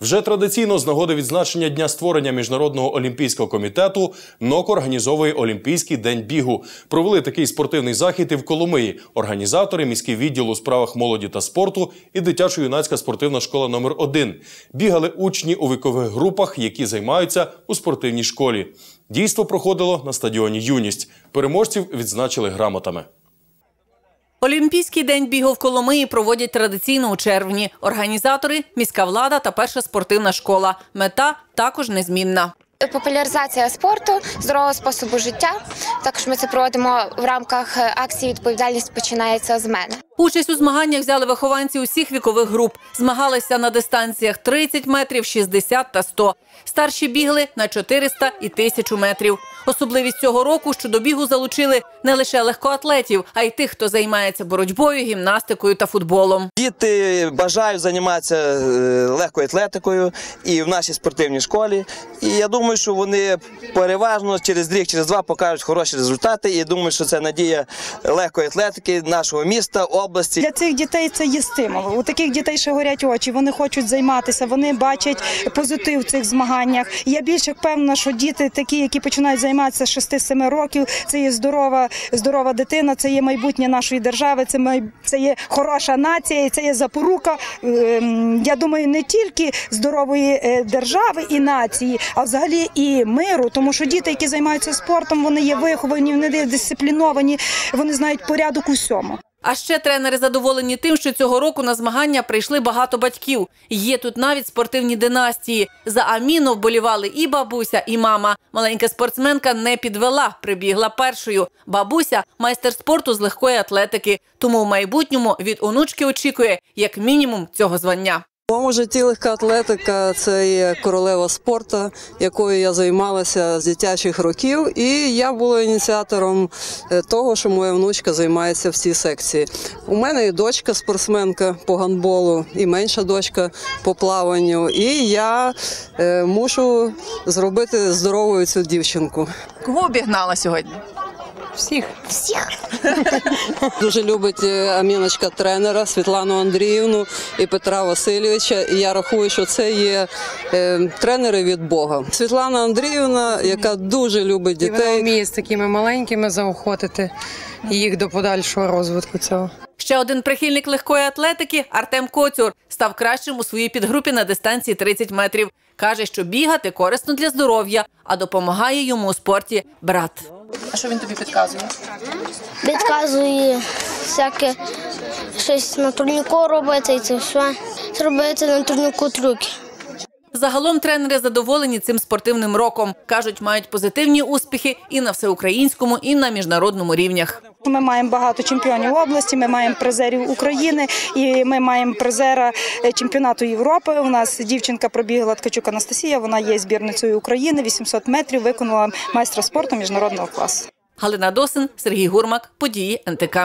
Вже традиційно з нагоди відзначення дня створення міжнародного олімпійського комітету НОК організовує Олімпійський день бігу. Провели такий спортивний захід і в Коломиї. Організатори міський відділ у справах молоді та спорту і дитячо-юнацька спортивна школа номер 1 Бігали учні у вікових групах, які займаються у спортивній школі. Дійство проходило на стадіоні Юність. Переможців відзначили грамотами. Олімпійський день бігу в Коломиї проводять традиційно у червні. Організатори міська влада та перша спортивна школа. Мета також незмінна. Популяризація спорту, здорового способу життя. Також ми це проводимо в рамках акції Відповідальність починається з мене. Участь у змаганнях взяли вихованці усіх вікових груп. Змагалися на дистанціях 30 метрів, 60 та 100. Старші бігли на 400 і 1000 метрів. Особливість цього року, що до бігу залучили не лише легкоатлетів, а й тих, хто займається боротьбою, гімнастикою та футболом. Діти бажають займатися е, легкою атлетикою і в нашій спортивній школі. І я думаю, що вони переважно через рік, через два покажуть хороші результати. І думаю, що це надія легкої атлетики нашого міста, області. Для цих дітей це є стимул. У таких дітей ще горять очі. Вони хочуть займатися, вони бачать позитив в цих змаганнях. Я більше впевнена, що діти такі, які починають займатися з 6-7 років, це є здорова, здорова дитина, це є майбутнє нашої держави, це май... це є хороша нація, це є запорука. ем, Я думаю, не тільки здорової е, держави і нації, а взагалі і миру. Тому що діти, які займаються спортом, вони є виховані, вони є дисципліновані, вони знають порядок у всьому. А ще тренери задоволені тим, що цього року на змагання прийшли багато батьків. Є тут навіть спортивні династії. За Аміну вболівали і бабуся, і мама. Маленька спортсменка не підвела, прибігла першою. Бабуся майстер спорту з легкої атлетики. Тому в майбутньому від онучки очікує як мінімум цього звання. У моєму житті легка атлетика це є королева спорту, якою я займалася з дитячих років, і я була ініціатором е, того, що моя внучка займається в цій секції. У мене і дочка спортсменка по гандболу, і менша дочка по плаванню. І я е, мушу зробити здоровою цю дівчинку. Кого обігнала сьогодні? Дуже любить е, Аміночка тренера Світлану Андріївну і Петра Васильовича. І я рахую, що це є е, тренери від Бога. Світлана Андріївна, яка дуже любить І вона дітей. вміє з такими маленькими заохотити їх до подальшого розвитку цього. Ще один прихильник легкої атлетики Артем Коцюр став кращим у своїй підгрупі на дистанції 30 метрів. Каже, що бігати корисно для здоров'я, а допомагає йому у спорті брат. А що він тобі підказує? Підказує всяке щось на турніку робити і це все. Зробити на турніку трюки. Загалом тренери задоволені цим спортивним роком. Кажуть, мають позитивні успіхи і на всеукраїнському, і на міжнародному рівнях. Ми маємо багато чемпіонів області, ми маємо призерів України і ми маємо призера е, чемпіонату Європи. У нас дівчинка пробігла Ткачук Анастасія. Вона є збірницею України. 800 метрів виконала майстра спорту міжнародного класу. Галина Досин, Сергій Гурмак, події НТК.